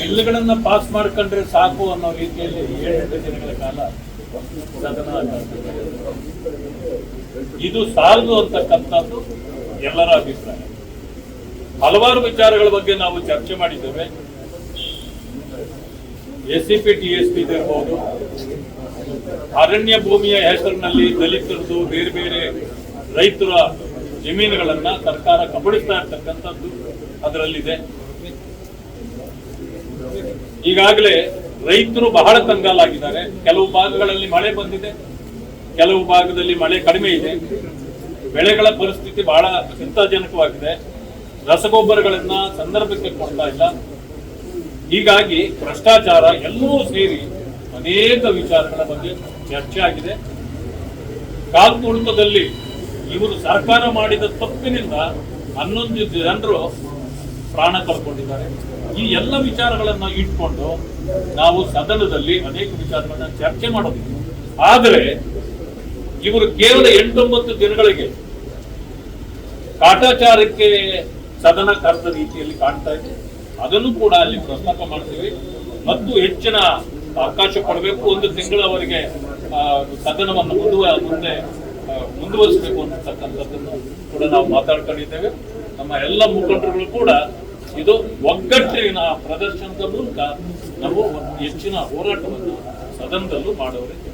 ಬಿಲ್ಗಳನ್ನ ಪಾಸ್ ಮಾಡ್ಕೊಂಡ್ರೆ ಸಾಕು ಅನ್ನೋ ರೀತಿಯಲ್ಲಿ ಏಳೆಂಟು ದಿನಗಳ ಕಾಲ ಸದನ ಇದು ಸಾಲದು ಅಂತಕ್ಕಂಥದ್ದು ಎಲ್ಲರ ಅಭಿಪ್ರಾಯ. ಹಲವಾರು ವಿಚಾರಗಳ ಬಗ್ಗೆ ನಾವು ಚರ್ಚೆ ಮಾಡಿದ್ದೇವೆ. S C P, T S P ಇರ್ಬೋದು ಅರಣ್ಯ ಭೂಮಿಯ ಹೆಸರಿನಲ್ಲಿ ದಲಿತರದು ಬೇರೆ ಬೇರೆ ರೈತರ ಜಮೀನುಗಳನ್ನ ಸರ್ಕಾರ ಕಬಳಿಸ್ತಾ ಇರ್ತಕ್ಕಂಥದ್ದು ಅದರಲ್ಲಿದೆ. ಈಗಾಗಲೇ ರೈತರು ಬಹಳ ಕಂಗಾಲಾಗಿದ್ದಾರೆ. ಕೆಲವು ಭಾಗಗಳಲ್ಲಿ ಮಳೆ ಬಂದಿದೆ. ಕೆಲವು ಭಾಗದಲ್ಲಿ ಮಳೆ ಕಡಿಮೆ ಇದೆ. ಬೆಳೆಗಳ ಪರಿಸ್ಥಿತಿ ಬಹಳ ಚಿಂತಾಜನಕವಾಗಿದೆ. ರಸಗೊಬ್ಬರಗಳನ್ನ ಸಂದರ್ಭಕ್ಕೆ ಕೊಡ್ತಾ ಇಲ್ಲ. ಹೀಗಾಗಿ ಭ್ರಷ್ಟಾಚಾರ ಎಲ್ಲವೂ ಸೇರಿ ಅನೇಕ ವಿಚಾರಗಳ ಬಗ್ಗೆ ಚರ್ಚೆ ಆಗಿದೆ. ಕಾಲ್ತುಳಿತದಲ್ಲಿ ಇವರು ಸರ್ಕಾರ ಮಾಡಿದ ತಪ್ಪಿನಿಂದ ಹನ್ನೊಂದು ಜನರು ಪ್ರಾಣ ಕಳ್ಕೊಂಡಿದ್ದಾರೆ. ಈ ಎಲ್ಲ ವಿಚಾರಗಳನ್ನ ಇಟ್ಕೊಂಡು ನಾವು ಸದನದಲ್ಲಿ ಅನೇಕ ವಿಚಾರಗಳನ್ನ ಚರ್ಚೆ ಮಾಡೋದಿಲ್ಲ. ಆದರೆ ಇವರು ಕೇವಲ ಎಂಟೊಂಬತ್ತು ದಿನಗಳಿಗೆ ಕಾಟಾಚಾರಕ್ಕೆ ಸದನ ಕರೆದ ರೀತಿಯಲ್ಲಿ ಕಾಣ್ತಾ ಇದೆ. ಅದನ್ನು ಕೂಡ ಅಲ್ಲಿ ಪ್ರಸ್ತಾಪ ಮಾಡ್ತೀವಿ. ಮತ್ತು ಹೆಚ್ಚಿನ ಅವಕಾಶ ಕೊಡಬೇಕು. ಒಂದು ತಿಂಗಳವರೆಗೆ ಸದನವನ್ನು ಮುಂದುವ ಮುಂದೆ ಮುಂದುವರಿಸಬೇಕು ಅಂತಕ್ಕಂಥದ್ದನ್ನು ಕೂಡ ನಾವು ಮಾತಾಡ್ಕೊಂಡಿದ್ದೇವೆ. ನಮ್ಮ ಎಲ್ಲ ಮುಖಂಡರುಗಳು ಕೂಡ ಇದು ಒಗ್ಗಟ್ಟಿನ ಪ್ರದರ್ಶನದ ಮೂಲಕ ನಾವು ಹೆಚ್ಚಿನ ಹೋರಾಟವನ್ನು ಸದನದಲ್ಲೂ ಮಾಡೋರಿಗೆ